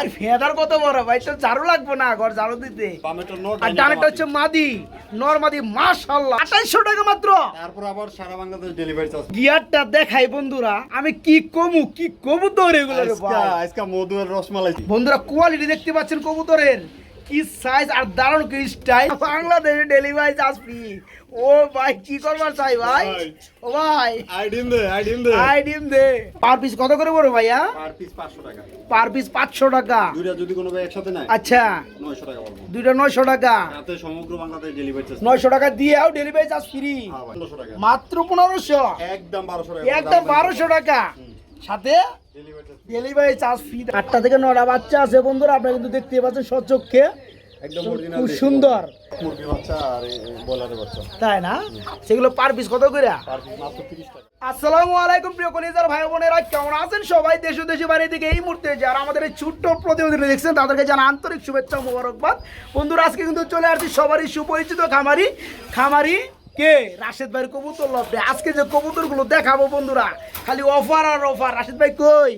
আর feather কত বড়? ভাই তো ঝাড়ু লাগবে না ঘর ঝাড়ু দিতে। আর ডানেটা হচ্ছে মাদি। নর মাদি টাকা মাত্র। তারপর আবার সারা বাংলাদেশ ডেলিভারি চার্জ গিয়ারটা দেখাই বন্ধুরা আমি কি কমু কি কবুতর এগুলো আজকে আজকা ভাই। মধু আর রসমালাই। বন্ধুরা কোয়ালিটি দেখতে পাচ্ছেন কবুতরের। কি সাইজ আর দারুণ কি স্টাইল বাংলাদেশে ডেলিভারি চার্জ ফ্রি ও ভাই কি করবার চাই ভাই? ভাই। ও ভাই। আইডিম দে আইডিম দে। আই ডিম দে। পার পিস কত করে বড় ভাইয়া? পার পিস 500 টাকা। পার পিস পাঁচশো টাকা। দুইটা যদি কোনো ভাই একসাথে নেয় আচ্ছা। 900 টাকা পড়বে। দুইটা নয়শো টাকা। রাতে সমগ্র বাংলাদেশ ডেলিভারি চার্জ নয়শো টাকা দিয়েও ডেলিভারি চার্জ ফ্রি হ্যাঁ ভাই 1500 টাকা। মাত্র পনেরোশো। একদম 1200 টাকা। একদম বারোশো টাকা। সাথে delivery charge delivery charge free আটটা থেকে নটা বাচ্চা আছে বন্ধুরা আপনারা কিন্তু দেখতে পাচ্ছেন সচক্ষে একদম খুব সুন্দর। মুরগি বাচ্চা আর বয়লারের বাচ্চা। তাই না? সেগুলো পার পিস কত করে? পার পিস মাত্র 30 টাকা। আসসালামু আলাইকুম প্রিয় কলিজার ভাই বোনেরা কেমন আছেন সবাই? দেশ ও দেশে বাইরে থেকে এই মুহূর্তে যারা আমাদের এই ছোট্ট প্রতিবেদন দেখছেন তাদেরকে জানা আন্তরিক শুভেচ্ছা ও মোবারকবাদ। বন্ধুরা আজকে কিন্তু চলে আসছি সবারই সুপরিচিত খামারি। খামারি কে? রাশেদ ভাইয়ের কবুতর লফটে আজকে যে কবুতরগুলো দেখাবো বন্ধুরা খালি অফার আর অফার রাশেদ ভাই কই?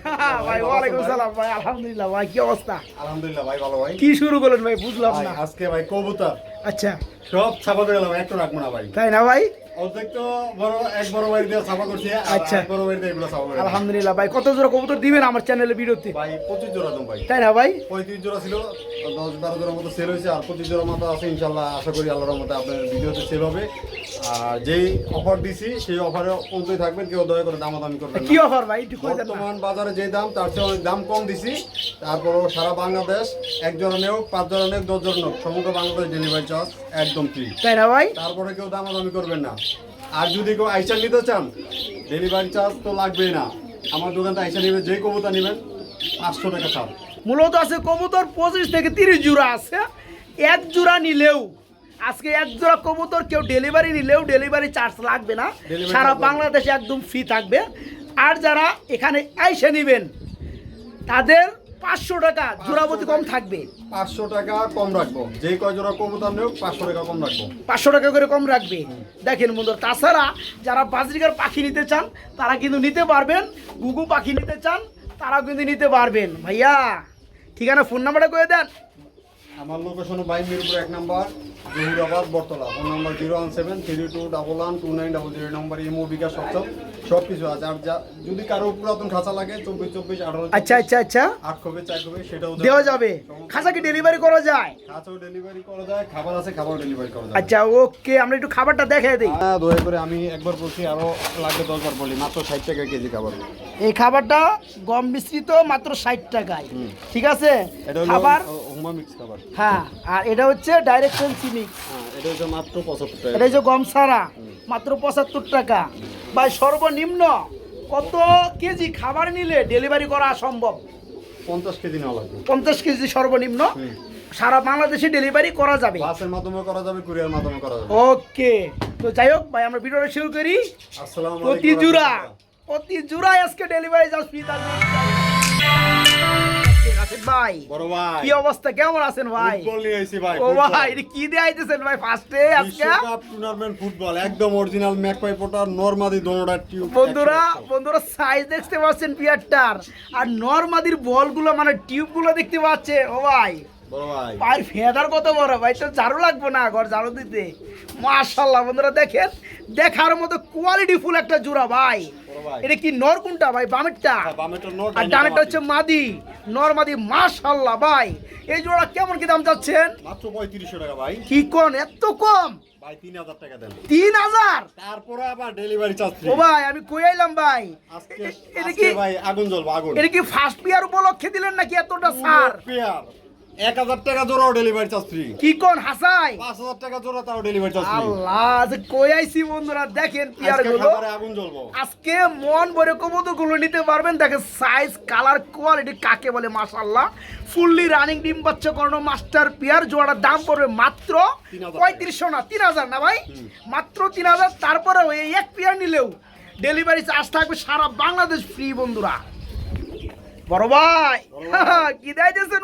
ভাই ওয়ালাইকুম সালাম ভাই আলহামদুলিল্লাহ ভাই কি অবস্থা? আলহামদুলিল্লাহ ভাই ভালো ভাই। কি শুরু করলেন ভাই? বুঝলাম না। আজকে ভাই কবুতর। আচ্ছা। সব ছাপা করে গেলাম একটু রাখব না ভাই। তাই না ভাই? আচ্ছা। আলহামদুলিল্লাহ ভাই কত জোড়া কবুতর দিবেন আমার চ্যানেলে ভিডিওতে ভাই পঁচিশ জোড়া ভাই। তাই না ভাই? পঁয়ত্রিশ জোড়া ছিল দশ বারো জোড়ার মতো সেল হয়েছে আর পঁচিশ জোড়ার মতো আছে ইনশাল্লাহ আশা করি আল্লাহর মতো আপনার ভিডিওতে সেল হবে। আর যেই অফার দিছি সেই অফারে পৌঁছে থাকবেন কেউ দয়া করে দামাদামি করবেন কি অফার ভাই? বর্তমান বাজারে যে দাম তার চেয়ে অনেক দাম কম দিছি। তারপরও সারা বাংলাদেশ এক জোড়া নেও পাঁচ জোড়া নেও দশ জোড়া নেও সমগ্র বাংলাদেশ ডেলিভারি চার্জ একদম ফ্রি তাই না ভাই? তারপরে কেউ দামাদামি করবেন না। আর যদি কেউ আইসা নিতে চান ডেলিভারি চার্জ তো লাগবেই না। আমার দোকানতে আইসা নেবে যে কবুতা নেবেন পাঁচশো টাকা ছাড়। মূলত আছে কবুতর পঁচিশ থেকে তিরিশ জোড়া আছে। এক জোড়া নিলেও আজকে এক জোড়া কবুতর কেউ ডেলিভারি নিলেও ডেলিভারি চার্জ লাগবে না। সারা বাংলাদেশে একদম ফ্রি থাকবে। আর যারা এখানে আইসে নেবেন তাদের পাঁচশো টাকা জোড়াবতি কম থাকবে। পাঁচশো টাকা কম রাখব। যে কয় জোড়া কবুতা নেও পাঁচশো টাকা কম রাখব। পাঁচশো টাকা করে কম রাখবে। দেখেন বন্ধু তাছাড়া যারা বাজরিকার পাখি নিতে চান তারা কিন্তু নিতে পারবেন। গুগু পাখি নিতে চান তারাও কিন্তু নিতে পারবেন। ভাইয়া ঠিকানা ফোন নাম্বারটা করে দেন। আমার লোকেশন বাইক মিরপুর এক number. Zahurabad Battala. Phone number zero one seven three two double one two nine double zero number imo bKash সপ্তম সব কিছু আছে। আর যা যদি কারও পুরাতন খাঁচা লাগে চব্বিশ চব্বিশ আঠারো আচ্ছা আচ্ছা আচ্ছা। আট কবে চার কবে সেটাও দেওয়া যাবে। খাঁচা কি ডেলিভারি করা যায়? খাঁচাও ডেলিভারি করা যায় খাবার আছে খাবার ডেলিভারি করা যায় আচ্ছা ওকে আমরা একটু খাবারটা দেখাই দিই। হ্যাঁ দয়া করে আমি একবার বলছি আরও লাগবে দশবার বলি মাত্র ষাট টাকা কেজি খাবার। এই খাবারটা গম মিশ্রিত মাত্র ষাট টাকায়। ঠিক আছে? খাবার হুমা মিক্স খাবার। হ্যাঁ আর এটা হচ্ছে ডাইরেকশন চিনি হ্যাঁ এটা হচ্ছে মাত্র পঁচাত্তর টাকা। এটা হচ্ছে গম সারা মাত্র পঁচাত্তর টাকা। বা সর্বনিম্ন কত কেজি খাবার নিলে ডেলিভারি করা সম্ভব? পঞ্চাশ কেজি নেওয়া লাগবে। পঞ্চাশ কেজি সর্বনিম্ন সারা বাংলাদেশে ডেলিভারি করা যাবে। বাসের মাধ্যমে করা যাবে কুরিয়ার মাধ্যমে করা যাবে। ওকে তো যাই হোক ভাই আমরা ভিডিওটা শুরু করি। আসসালামু আলাইকুম প্রতি জোড়া প্রতি জোড়ায় আজকে ডেলিভারি চার্জ ফ্রি ভাই। বড় ভাই। কি অবস্থা? কেমন আছেন ভাই? ফুটবল নিয়ে এসেছি ভাই ও ভাই এটা কি দিয়ে আইতেছেন ভাই? ফার্স্টে আজকে? বিশ্বকাপ টুর্নামেন্ট ফুটবল একদম অরিজিনাল ম্যাকপাই পোটার নরমাদি দোনোটা টিউব। বন্ধুরা বন্ধুরা সাইজ দেখতে পাচ্ছেন পিয়ারটার। আর নরমাদির বলগুলো মানে টিউবগুলো দেখতে পাচ্ছে। ও ভাই ভাই। পায়ের ফেদার কত বড় ভাই? তো ঝাড়ু লাগবে না ঘর ঝাড়ু দিতে। মাশাল্লাহ বন্ধুরা দেখেন? দেখার মতো কোয়ালিটি ফুল একটা জোড়া ভাই। এটা কি নর কোনটা ভাই? বামেরটা? হ্যাঁ, আর ডানেরটা হচ্ছে মাদি। নর মাদি মাশাল্লাহ ভাই। এই জোড়া কেমন কি দাম চাচ্ছেন? মাত্র পঁয়ত্রিশশো টাকা ভাই। কি কোন? এত কম? ভাই তিন হাজার টাকা দেন। তিন হাজার? তারপরে আবার ডেলিভারি চার্জ ও ভাই আমি কই আইলাম ভাই? এটা কি ভাই আগুন জ্বলবো আগুন। এটা কি ফার্স্ট পিয়ার উপলক্ষে দিলেন নাকি এতটা ছাড় পেয়ার এক হাজার টাকা জোড়াও ডেলিভারি চার্জ ফ্রি কি কোন হাসাই? পাঁচ হাজার টাকা জোড়া তাও ডেলিভারি চার্জ আল্লাহ যে কই আইছি বন্ধুরা? দেখেন পিয়ার আজকে গুলো আগুন জ্বলবো। আজকে মন ভরে কবুতরগুলো নিতে পারবেন। দেখেন সাইজ কালার কোয়ালিটি কাকে বলে মাশাল্লাহ ফুললি রানিং ডিম বাচ্চা করানো মাস্টার পিয়ার। জোড়ার দাম পড়বে মাত্র 3,000 পঁয়ত্রিশশো না তিন হাজার না ভাই? মাত্র তিন হাজার। তারপরেও এই এক পিয়ার নিলেও ডেলিভারি চার্জ থাকবে সারা বাংলাদেশ ফ্রি বন্ধুরা। বড় ভাই। কি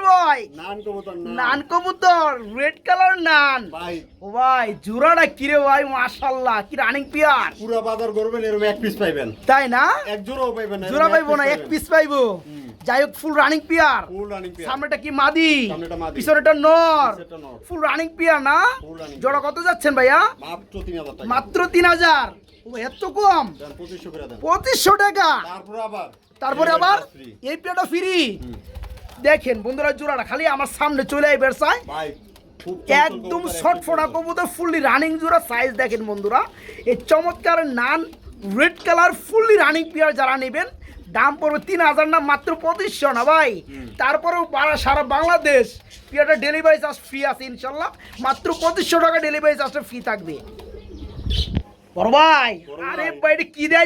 ভাই? নান কবুতর রেড কালার নান। ও ভাই জোড়াটা কিরে ভাই মাশাল্লাহ কি রানিং পিয়ার পুরা বাজার করবেন এরকম এক পিস পাইবেন। তাই না? এক জোড়াও পাইবেন জোড়া পাইবো না এক পিস পাইবো। যাই হোক ফুল রানিং পিয়ার সামনেটা কি মাদি। পিছনেটা নর। ফুল রানিং পিয়ার না? জোড়া কত যাচ্ছেন ভাইয়া? মাত্র তিন হাজার মাত্র তিন হাজার। ও, এত কম? পঁচিশশো টাকা? তারপরে আবার? তারপরে আবার? এই পেয়ারটা ফ্রি দেখেন বন্ধুরা জোড়াটা খালি আমার সামনে চলে আই খুব একদম শর্টফোটা কবুতর ফুললি রানিং জোড়া সাইজ দেখেন বন্ধুরা। এই চমৎকার nun red colour fully running pair যারা নেবেন দাম পড়বে তিন হাজার না মাত্র পঁচিশশো না ভাই। তারপরেও পাড়া- সারা বাংলাদেশ পেয়ারটা ডেলিভারি চার্জ ফ্রি আছে ইনশাল্লাহ। মাত্র পঁচিশশো টাকা ডেলিভারি চার্জটা ফ্রি থাকবে। বড় ভাই। আরে ভাই। ভাই এটা কি ভাই?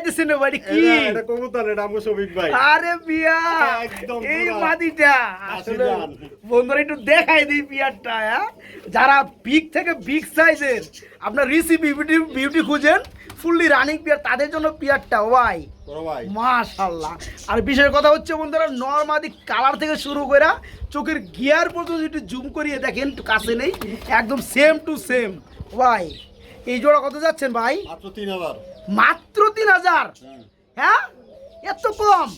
এটা কি? এটা এটা কবুতর এটা আমগো শফিক ভাই। আরে বিয়া একদম এই মাদিটা। আসলে বন্ধুরা একটু দেখাই দিই বিয়ারটা হ্যাঁ? যারা বিগ থেকে বিগ সাইজের আপনার রিসি বিউটি বিউটি খুঁজেন ফুললি রানিং পিয়ার তাদের জন্য পিয়ারটা ওয়াই ভাই। মাশাল্লাহ। আর বিশেষ কথা হচ্ছে বন্ধুরা নর্মাদি কালার থেকে শুরু করে চোখের গিয়ার পর্যন্ত একটু জুম করিয়ে দেখেন একটু কাছে নেই একদম সেম টু সেম ভাই। এই জোড়া কত যাচ্ছেন ভাই? মাত্র তিন হাজার। মাত্র তিন হাজার? হ্যাঁ। এত কম?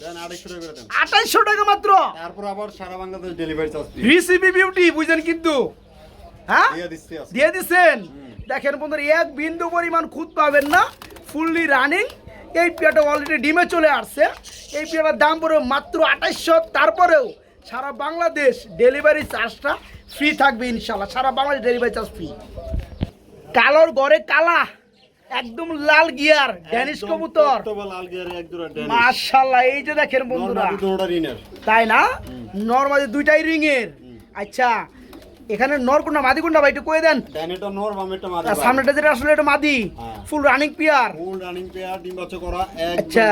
আঠাইশশো টাকা মাত্র? তারপর আবার সারা বাংলাদেশ ডেলিভারি চার্জ রিসিপি বিউটি বুঝেন কিন্তু। হ্যাঁ? দিয়ে দিচ্ছেন? দেখেন বন্ধুরা এক বিন্দু পরিমাণ খুদ পাবেন না। ফুললি রানিং এই পেয়ারটা অলরেডি ডিমে চলে আসছে। এই পেয়ারটার দাম পড়বে মাত্র আঠাইশশো। তারপরেও সারা বাংলাদেশ ডেলিভারি চার্জটা ফ্রি থাকবে ইনশাল্লাহ সারা বাংলাদেশ ডেলিভারি চার্জ ফ্রি কালোর গড়ে কালা একদম লাল গিয়ার ড্যানিশ কবুতর। মাশাল্লাহ এই যে দেখেন বন্ধুরা। তাই না? নর্মালি দুইটাই রিং এর আচ্ছা এখানে নর কোনটা মাদি কোনটা ভাই একটু কয়ে দেন। নর, মাদি সামনেটা যেটা আসলে এটা মাদি হ্যাঁ। Full running pair full running pair, ডিম বাচ্চা করা, আচ্ছা।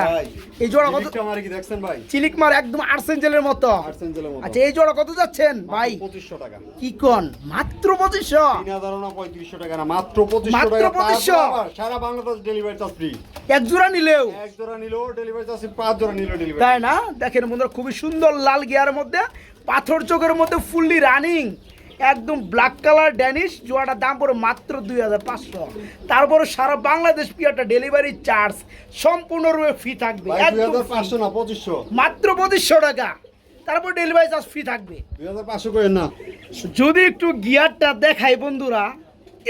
এই জোড়া কত জিলিকটা মারি কি দেখছেন ভাই? চিলিক মার একদম আর্সেঞ্জেলের মতো। আর্সেঞ্জেলের মতো। আচ্ছা এই জোড়া কত যাচ্ছেন ভাই? মাত্র 2500 টাকা। কি কোন? মাত্র পঁচিশশো? 3000 না 3500 টাকা না, মাত্র 2500 টাকা মাত্র 2500 সারা বাংলাদেশ ডেলিভারি চার্জ ফ্রি এক জোড়া নিলেও। এক জোড়া নিলেও ডেলিভারি চার্জ পাঁচ জোড়া নিলেও ডেলিভারি তাই না? দেখেন বন্ধুরা খুবই সুন্দর লাল গিয়ারের মধ্যে পাথর চোখের মধ্যে ফুললি রানিং একদম ব্ল্যাক কালার ড্যানিশ জোয়াটার দাম পড়ে মাত্র দুই হাজার পাঁচশো। তারপরে সারা বাংলাদেশ পিয়াটা ডেলিভারি চার্জ সম্পূর্ণরূপে ফ্রি থাকবে পাঁচশো না পঁচিশশো? মাত্র পঁচিশশো টাকা। তারপর ডেলিভারি চার্জ ফ্রি থাকবে। দুই হাজার পাঁচশো করে না। যদি একটু গিয়ারটা দেখাই বন্ধুরা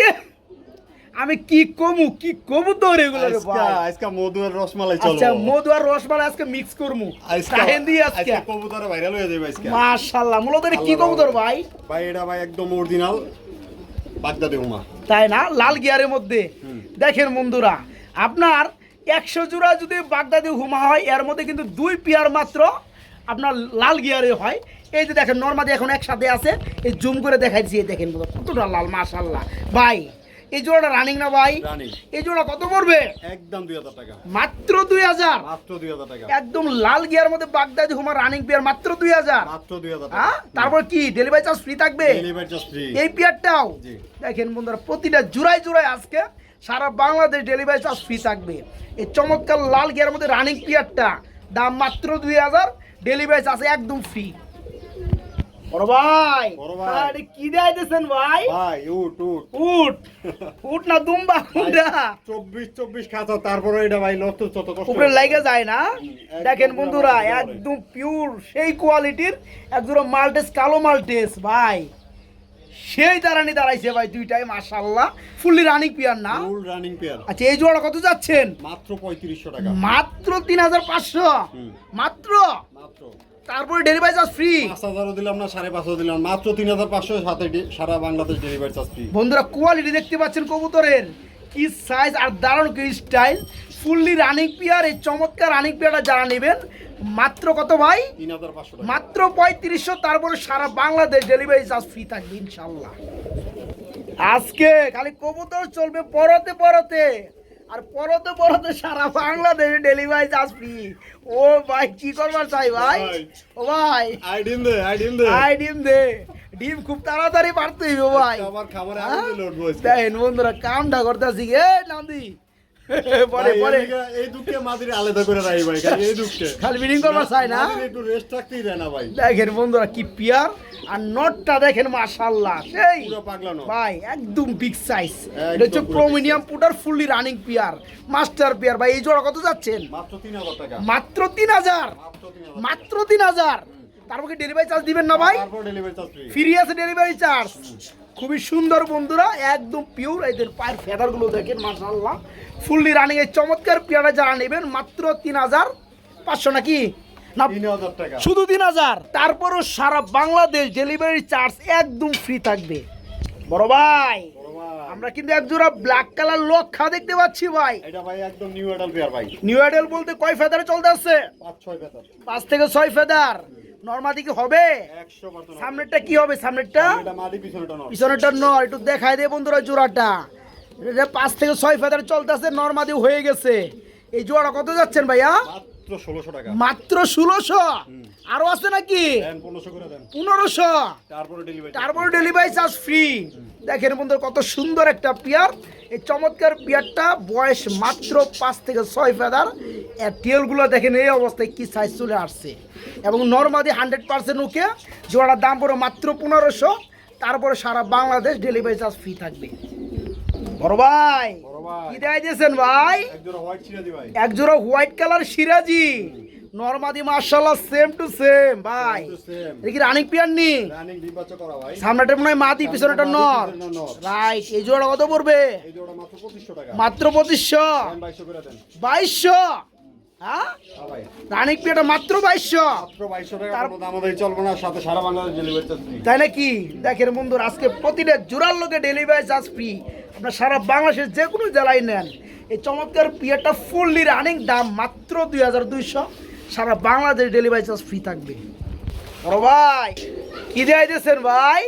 এহ, আমি কি কমু কি কমু তোর এগুলো আজকা মধু আর রসমালাই চলবো আচ্ছা মধু আর রসমালাই আজকে মিক্স করমু। আজকা কাহেন দিয়ে আজকে। কবুতর ভাইরাল হয়ে যাবে আজকে। মাশাআল্লাহ মূলত কি কবুতর ভাই? ভাই এটা ভাই একদম অরিজিনাল বাগদাদি উমা। তাই না? লাল গিয়ারের মধ্যে। দেখেন বন্ধুরা আপনার একশো জোড়া যদি বাগদাদি হুমা হয় এর মধ্যে কিন্তু দুই পেয়ার মাত্র আপনার লাল গিয়ারে হয়। এই যে দেখেন নর্মাদি এখন একসাথে আছে। এই জুম করে দেখাইছি এই দেখেন কতটা লাল মাশাল্লাহ। ভাই এই জোড়াটা রানিং না ভাই? এই জোড়া কত পড়বে? একদম 2000 টাকা। মাত্র দুই হাজার? মাত্র 2000 টাকা। একদম লাল গিয়ার মধ্যে বাগদাদি হুমা রানিং পেয়ার মাত্র দুই হাজার। মাত্র 2000 টাকা। হ্যাঁ? তারপর কি? ডেলিভারি চার্জ ফ্রি থাকবে? ডেলিভারি চার্জ ফ্রি এই পেয়ারটাও দেখেন বন্ধুরা প্রতিটা জোড়ায় জোড়ায় আজকে সারা বাংলাদেশ ডেলিভারি চার্জ ফ্রি থাকবে। এই চমৎকার লাল গিয়ার মধ্যে রানিং পেয়ারটা দাম মাত্র দুই হাজার। ডেলিভারি চার্জ একদম ফ্রি বড় ভাই বড় ভাই। আরে কি দেখাইতেছেন ভাই? ভাই উট উট উট উট না দুম্বা কোনটা 24 24 খাঁচা তারপরে এটা ভাই লত যত কষ্ট উপরে লাগে যায় না। দেখেন বন্ধুরা একদম পিওর সেই কোয়ালিটির একজোড়া মাল্টেস কালো মাল্টেস ভাই। সেই দাঁড়ানি দাঁড়াইছে ভাই দুইটাই মাশাল্লাহ ফুললি রানিং পিয়ার না? ফুল রানিং পেয়ার আচ্ছা এই জোড়া কত যাচ্ছেন? মাত্র 3500 টাকা। মাত্র তিন হাজার পাঁচশো। হুম। মাত্র? মাত্র। তারপরে ডেলিভারি চার্জ ফ্রি 5000 দিলাম না 550 দিলাম। মাত্র 3500 সাথে সারা বাংলাদেশ ডেলিভারি চার্জ ফ্রি বন্ধুরা কোয়ালিটি দেখতে পাচ্ছেন কবুতরের। কি সাইজ আর দারুণ কি স্টাইল ফুললি রানিং পিয়ার এই চমৎকার রানিং পিয়ারটা যারা নেবেন মাত্র কত ভাই? 3500 টাকা। মাত্র পঁয়ত্রিশশো তারপরে সারা বাংলাদেশ ডেলিভারি চার্জ ফ্রি থাকবে ইনশাল্লাহ। আজকে খালি কবুতর চলবে পরতে পরতে। আর পরতে পরতে সারা বাংলাদেশে ডেলিভারি চার্জ ফ্রি ও ভাই কি করবার চাই ভাই। ও ভাই। আই ডিম দে আই ডিম দে। আই ডিম দে। ডিম খুব তাড়াতাড়ি পারতে হইব ভাই। আমার খাবারে? আগে লোড। দেখেন বন্ধুরা কামটা করতেছি। এ নান্দি। দেখেন একদম big size pouter running pair master pair. ভাই এই জোড়া কত যাচ্ছেন? মাত্র তিন হাজার মাত্র তিন হাজার। তারপর কি ডেলিভারি চার্জ দিবেন না ভাই? ফ্রি আছে ডেলিভারি চার্জ খুবই সুন্দর বন্ধুরা একদম পিওর এদের পায়ের ফেদারগুলো দেখেন মাশাআল্লাহ। ফুললি রানিং এই চমৎকার পেয়ারা যারা নেবেন মাত্র তিন হাজার পাঁচশো নাকি? না শুধু তিন হাজার। তারপরও সারা বাংলাদেশ ডেলিভারি চার্জ একদম ফ্রি থাকবে। বড় ভাই আমরা কিন্তু এক জোড়া ব্ল্যাক কালার লক্ষা দেখতে পাচ্ছি ভাই। এটা ভাই একদম নিউ অ্যাডাল পেয়ার ভাই। নিউ আইডেল বলতে কয় ফেদারে চলতে আছে? পাঁচ ছয় বেতার পাঁচ থেকে ছয় ফেদার নর্মাদি কি হবে। সামনেরটা কি হবে? সামনেরটা? পিছনেরটা একটু দে বন্ধুরা জোড়াটা। এটা পাঁচ থেকে ছয় ফেদার চলতেছে নর্মাদি হয়ে গেছে। এই জোড়া কত যাচ্ছেন ভাইয়া? ষোলোশো টাকা। মাত্র ষোলোশো? আরও আছে নাকি? পনেরোশো তারপরে ডেলিভারি চার্জ ফ্রি দেখেন বন্ধু কত সুন্দর একটা পিয়ার এই চমৎকার পিয়ারটা বয়স মাত্র পাঁচ থেকে ছয় ফেদার টেলগুলো দেখেন এই অবস্থায় কি সাইজ চলে আসছে। এবং নর্মালি হান্ড্রেড পার্সেন্ট ওকে জোড়ার দাম পড়ে মাত্র পনেরোশো। তারপরে সারা বাংলাদেশ ডেলিভারি চার্জ ফ্রি থাকবে। বড় ভাই। কি দেয় দিয়েছেন ভাই? একজোড়া হোয়াইট এক জোড়া কালার সিরাজি নর্মাদি মার্শাল্লাহ সেম টু সেম ভাই। দেখি রানিক same. এটা কি রানিং পিয়ার নি? রানিং ডিম বাচ্চা করা ভাই। সামনেটা মনে হয় মাদি পিছনেটা নর। রাইট এই জোড়া কত পড়বে? মাত্র পঁচিশশো বাইশশো। রানিক পিয়াটা মাত্র বাইশশো। চলবে না সাথে সারা বাংলাদেশ ডেলিভারি তাই নাকি? দেখেন বন্ধুরা আজকে প্রতিটা জোড়ার লোকে ডেলিভারি চার্জ ফ্রি আপনার সারা বাংলাদেশের যে কোনো জেলায় নেন। এই চমৎকার পিয়াটা ফুললি রানিং দাম মাত্র দুই হাজার দুইশো। সারা বাংলাদেশ ডেলিভারি চার্জ ফ্রি থাকবে। বড় ভাই কি দিয়েছেন ভাই?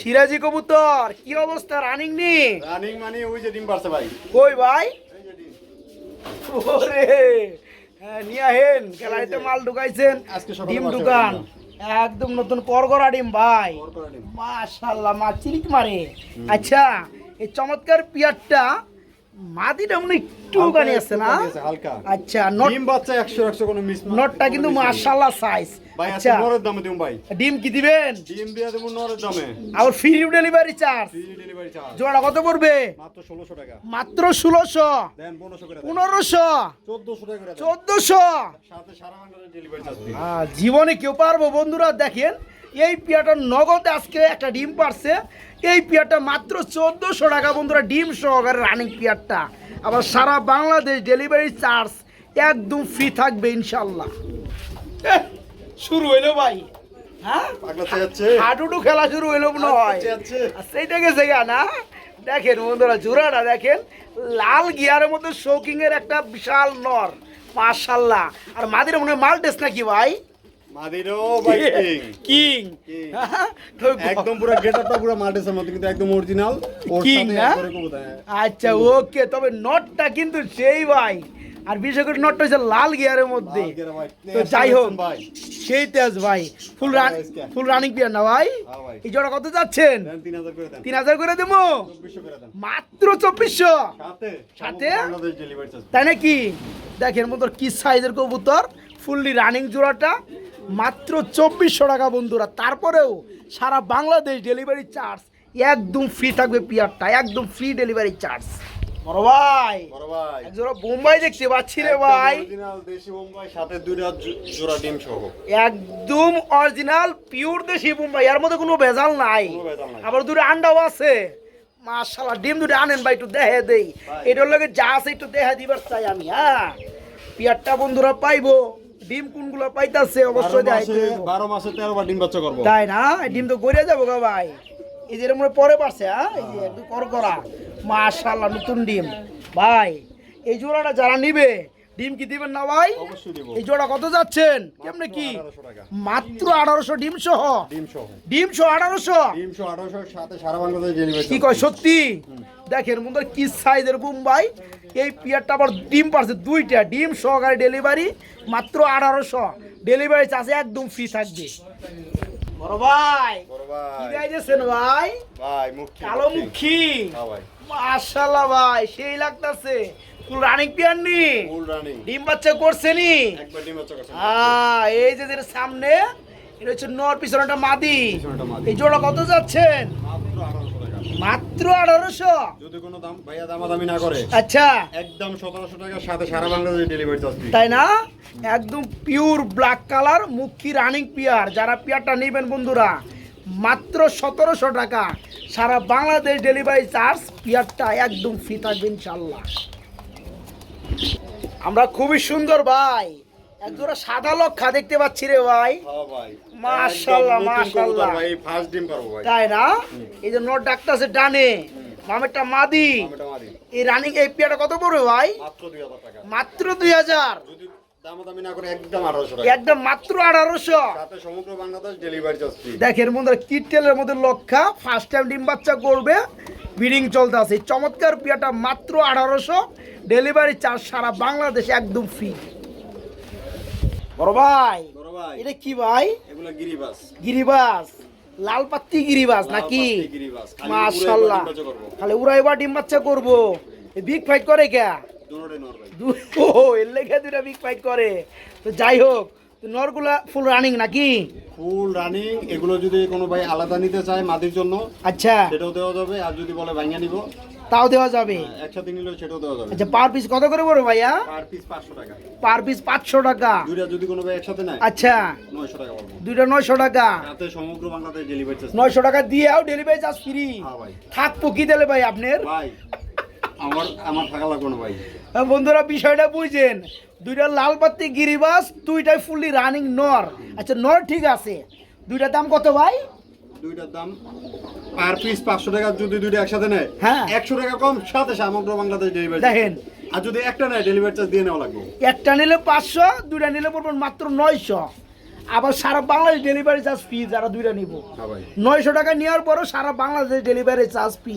সিরাজি কবুতর কি অবস্থা রানিং নি? রানিং মানে ওই যে ডিম পারছে ভাই। কই ভাই? এই যে ডিম ওরে হ্যাঁ নিয়ে আহেন খেলাইতে মাল ঢুকাইছেন ডিম দোকান একদম নতুন করগরা ডিম ভাই। মাশাল্লাহ মা চিরিক মারে। আচ্ছা এই চমৎকার পিয়ারটা মাদিটা মনে একটু গানি আছে না? হালকা। আচ্ছা নট ডিম বাচ্চা একশো একশো কোনো মিস নটটা কিন্তু মাশাল্লাহ সাইজ ভাই আচ্ছা। নরের দামে দিম ভাই। ডিম কি দিবেন? ডিম দিয়ে দেবো নরের দামে। আবার free delivery charge free delivery charge জোড়া কত পড়বে? মাত্র ষোলোশো টাকা। মাত্র ষোলোশো। দেন পনেরোশো করে দেন। পনেরোশো। চোদ্দশো টাকা করে দেন। চোদ্দশো। সাথে সারা বাংলাদেশ ডেলিভারি চার্জ ফ্রি জীবনে কেউ পারব বন্ধুরা দেখেন। এই পিয়াটার নগদ আজকে একটা ডিম পারছে। এই পিয়ারটা মাত্র চোদ্দোশো টাকা বন্ধুরা ডিম সহকারে রানিং পিয়ারটা। আবার সারা বাংলাদেশ ডেলিভারি চার্জ একদম ফ্রি থাকবে ইনশাল্লাহ শুরু হইল ভাই। হ্যাঁ? হাডুডু খেলা শুরু হইল মনে হয়। সেইটা গেছে না দেখেন বন্ধুরা জোড়াটা দেখেন। লাল গিয়ারের মধ্যে শৌকিং একটা বিশাল নর মাশাল্লাহ আর মাদির মনে হয় মালটেস নাকি ভাই? মাদিরও ভাই কিং? কিং। হ্যাঁ? তো একদম পুরো গেটআপটা পুরো মার্টেসের মতো কিন্তু একদম অরিজিনাল সাথে না? হ্যাঁ। আচ্ছা ওকে তবে নটটা কিন্তু সেই ভাই। আর বিশেষ করে নটটা হচ্ছে লাল গিয়ারের মধ্যে। তো যাই হোক সেই তেজ ভাই। Full run full running pair না ভাই? হ্যাঁ এই জোড়া কত যাচ্ছেন? দেন 3000 করে দেন। তিন হাজার করে দেবো? 2400 করে দেন। মাত্র চব্বিশশো? সাথে? তাই নাকি? দেখেন বন্ধুরা কি সাইজের কবুতর? ফুললি রানিং জোড়াটা। মাত্র চব্বিশশো টাকা বন্ধুরা। তারপরেও সারা বাংলাদেশ ডেলিভারি চার্জ একদম ফ্রি থাকবে পিয়ারটা একদম ফ্রি ডেলিভারি চার্জ বড় ভাই বড় ভাই। জোড়া বোম্বাই দেখতে পাচ্ছি রে ভাই। অরিজিনাল দেশি বোম্বাই সাথে দুইটা জোড়া ডিম সহ। একদম অরিজিনাল পিওর দেশি বোম্বাই। এর মধ্যে কোনো ভেজাল নাই। আবার দুটো আন্ডাও আছে। ডিম দুটো আনেন ভাই একটু দেখে দেই। ভাই। এটার লগে যা আছে একটু দেখা দিবার চাই আমি হ্যাঁ? পিয়ারটা বন্ধুরা পাইবো। ডিম কোনগুলো পাইতাছে? অবশ্যই বারো দেখাইতে মাসে হইবো। বারো ডিম বাচ্চা করব। তাই না? ডিম তো গড়িয়ে যাব গা ভাই। এই যে মনে পরে পারছে হ্যাঁ? এই যে একটু কর করা। মাশাল্লাহ নতুন ডিম। ভাই এই জোড়াটা যারা নিবে ডিম কি দিবেন না ভাই? এই জোড়া কত যাচ্ছেন? কেমনে কি? মাত্র আঠারোশো ডিম সহ? ডিম সহ। আঠারোশো? ডিম সহ আঠারোশোর সাথে সারা বাংলাদেশ ডেলিভারি কি কয় সত্যি? দেখেন বন্ধুরা কি সাইজের বুম্বাই এই পিয়ারটা আবার ডিম পারছে দুইটা। ডিম সহকারে ডেলিভারি মাত্র আঠারোশো। ডেলিভারি চার্জ একদম ফ্রি থাকবে। বড় ভাই। কি ভাই ভাই? ভাই মুখ কালো মুখী হ্যাঁ ভাই। সেই লাগতাছে। ফুল রানিং পিয়ার নি? ফুল রানিং ডিম বাচ্চা করছে নি? একবার ডিম বাচ্চা করছে। হ্যাঁ এই যে সামনে এটা হচ্ছে নর পিছনেটা মাদি। এই জোড়া কত যাচ্ছেন? মাত্র মাত্র আঠারোশো? যদি কোনো দাম ভাইয়া দামাদামি না করে আচ্ছা। একদম সতেরোশো টাকার সাথে সারা বাংলাদেশে ডেলিভারি চার্জ তাই না? একদম পিওর ব্ল্যাক কালার মুখী রানিং পিয়ার যারা পিয়ারটা নেবেন বন্ধুরা মাত্র সতেরোশো টাকা। সারা বাংলাদেশ ডেলিভারি চার্জ পিয়ারটা একদম ফ্রি থাকবে ইনশাল্লাহ আমরা খুবই সুন্দর ভাই। একজোড়া সাদা লক্ষা দেখতে পাচ্ছি রে ভাই। মাশাআল্লাহ। কবুতর ভাই ফার্স্ট ডিম পারব ভাই। তাই না? এই যে নট ডাক্তার আছে ডানে মামেরটা মাদি। এই রানিং এই পিয়ারটা কত পড়বে ভাই? মাত্র দুই হাজার টাকা। মাত্র একদম আঠারোশো মাত্র দেখেন বন্ধুরা কিটেলের মধ্যে লক্ষা। ফার্স্ট টাইম ডিম বাচ্চা করবে চলতে আছে চমৎকার পিয়াটা মাত্র আঠারোশো। ডেলিভারি চার্জ সারা বাংলাদেশে একদম ফ্রি বড় ভাই। এটা কি ভাই? এগুলো গিরিবাস। গিরিবাস। লাল পাত্তি গিরিবাস নাকি? গিরিবাস। খালি উড়াইবা ডিম বাচ্চা করব। বিগ ফাইট করে কে? দুটোটাই নর ও এর লেগে দুটা বিগ ফাইট করে। তো যাই হোক নরগুলা ফুল রানিং নাকি? ফুল রানিং এগুলো যদি কোনো ভাই আলাদা নিতে চায় মাদির জন্য আচ্ছা। সেটাও দেওয়া যাবে। আর যদি বলে ভাঙিয়ে নিব তাও দেওয়া যাবে। একসাথে নিলেও সেটাও দেওয়া যাবে। আচ্ছা পার পিস কত করে পড়বে ভাইয়া? পার পিস পাঁচশো টাকা। পার পিস পাঁচশো টাকা। দুইটা যদি কোনো ভাই একসাথে নেয় আচ্ছা। নয়শো টাকা পাবো দুইটা নয়শো টাকা। তাতে সমগ্র বাংলাদেশ ডেলিভারি চার্জ নয়শো টাকা দিয়েও ডেলিভারি চার্জ ফ্রি হ্যাঁ ভাই। থাকব কি দিলে ভাই আপনার? ভাই আমার আমার থাকা লাগবে না ভাই। বন্ধুরা বিষয়টা বুঝছেন দুইটা লাল পাত্তি গিরিবাস দুইটাই ফুললি রানিং নর। আচ্ছা নর ঠিক আছে। দুইটার দাম কত ভাই? দুইটার দাম পার পিস পাঁচশো টাকা যদি দুইটা একসাথে নেয় হ্যাঁ। একশো টাকা কম সাথে সমগ্র বাংলাদেশ ডেলিভারি দেখেন। আর যদি একটা নেয় ডেলিভারি চার্জ দিয়ে নেওয়া লাগবে। একটা নিলে পাঁচশো দুইটা নিলে পড়বেন মাত্র নয়শো। আবার সারা বাংলাদেশ ডেলিভারি চার্জ ফি যারা দুইটা নিব। হ্যাঁ নয়শো টাকা নেওয়ার পরও সারা বাংলাদেশ ডেলিভারি চার্জ ফি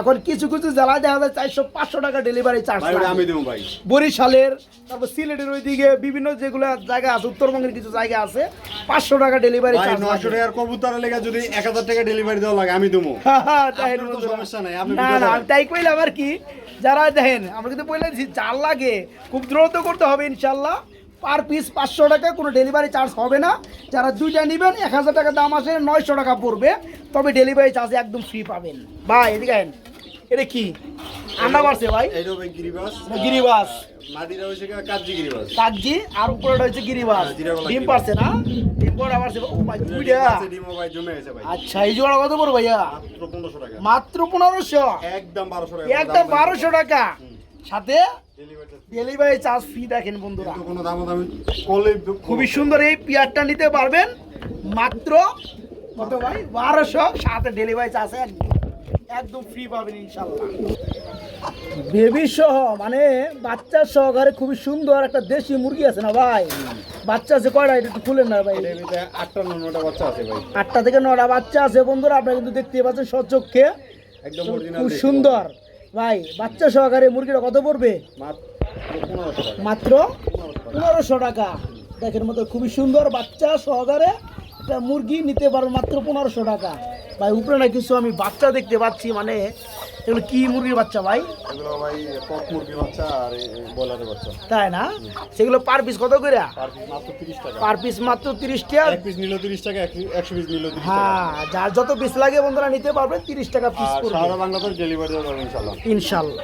এখন কিছু কিছু জেলায় দেখা যায় চারশো পাঁচশো টাকা ডেলিভারি চার্জ ভাই আমি দেবো ভাই। বরিশালের তারপর সিলেটের ওইদিকে বিভিন্ন যেগুলো জায়গা আছে উত্তরবঙ্গের কিছু জায়গা আছে পাঁচশো টাকা ডেলিভারি চার্জ নয়শো টাকার কবুতরের লেগে যদি এক হাজার টাকা ডেলিভারি দেওয়া লাগে আমি দেবো। সমস্যা নাই, না না তাই কইলাম আর কি যারা দেখেন আমরা কিন্তু বললাম যে চার লাগে খুব দ্রুত করতে হবে ইনশাল্লাহ পার পিস পাঁচশো টাকা কোনো ডেলিভারি চার্জ হবে না। যারা দুইটা নেবেন এক হাজার টাকা দাম আসে নয়শো টাকা পড়বে তবে ডেলিভারি চার্জ একদম ফ্রি পাবেন। ভাই এদিকে। এটা কি? আন্ডা পারছে ভাই। এইটা ভাই গিরিবাস। গিরিবাস। কাজি গিরিবাস। আর উপরে হচ্ছে গিরিবাস। হ্যাঁ, ডিম পারছে না? ডিম পড়া পারছে ও ভাই দুইটা। ডিমো ভাই জমে গেছে ভাই। আচ্ছা এই জোড়া কত পড়ো ভাইয়া? মাত্র পনেরোশো টাকা। মাত্র পনেরোশো? একদম বারোশো টাকা। একটা বারোশো টাকা। সাথে ডেলিভারি চার্জ ফি দেখেন বন্ধুরা। কোনো দাম দামি খুবই সুন্দর এই পিয়ারটা নিতে পারবেন। মাত্র কত ভাই? বারোশো। সাথে ডেলিভারি চার্জ একদম। একদম ফ্রি পাবেন ইনশাল্লাহ বেবি সহ মানে বাচ্চা সহকারে খুবই সুন্দর একটা দেশি মুরগি আছে না ভাই? বাচ্চা আছে কয়টা? এটা একটু খুলেন না ভাই। আটটা নটা বাচ্চা আছে ভাই। আটটা থেকে নটা বাচ্চা আছে বন্ধুরা আপনারা কিন্তু দেখতে পাচ্ছেন সচক্ষে। একদম খুব সুন্দর। ভাই বাচ্চা সহকারে মুরগিটা কত পড়বে? মাত্র পনেরোশো টাকা। মাত্র পনেরোশো টাকা। দেখেন মতো খুবই সুন্দর বাচ্চা সহকারে একটা মুরগি নিতে পারো মাত্র পনেরোশো টাকা। ভাই উপরে না কিছু আমি বাচ্চা দেখতে পাচ্ছি মানে এগুলো কি মুরগির বাচ্চা ভাই? এগুলো ভাই কক মুরগির বাচ্চা আর বয়লারের বাচ্চা। তাই না? সেগুলো পার পিস কত করে? পার পিস মাত্র তিরিশ টাকা। পার পিস মাত্র তিরিশ টাকা? এক পিস নিল তিরিশ টাকা এক- একশো পিস নিল টাকা। হ্যাঁ যার যত পিস লাগে বন্ধুরা নিতে পারবে তিরিশ টাকা পিস সারা বাংলাদেশ ডেলিভারি ইনশাল্লাহ